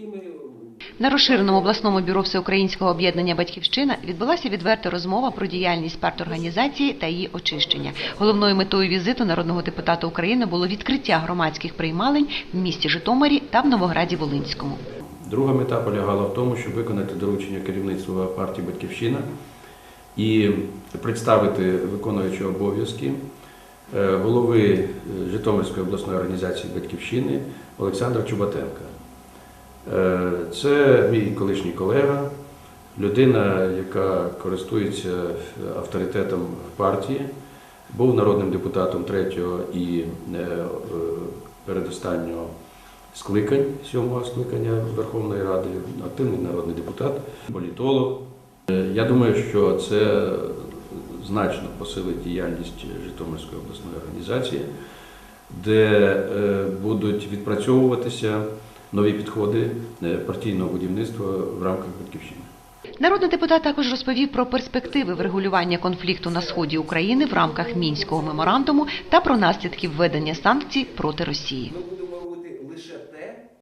які ми На розширеному обласному бюро Всеукраїнського об'єднання Батьківщина відбулася відверта розмова про діяльність парторганізації та її очищення. Головною метою візиту народного депутата України було відкриття громадських приймалень в місті Житомирі та в Новограді Волинському. Друга мета полягала в тому, щоб виконати доручення керівництва партії Батьківщина і представити виконуючого обов'язки е, голови е, Житомирської обласної організації Батьківщини Олександра Чубатенка. Е, Це мій колишній колега, людина, яка користується авторитетом партії, був народним депутатом третього і е, передостаннього скликань, сьомого скликання Верховної Ради, активний народний депутат, політолог. Е, Я думаю, що це значно посилить діяльність Житомирської обласної організації, де будуть відпрацьовуватися нові підходи е, партійного будівництва в рамках батьківщини. Народний депутат також розповів про перспективи врегулювання конфлікту на сході України в рамках мінського меморандуму та про наслідки введення санкцій проти Росії.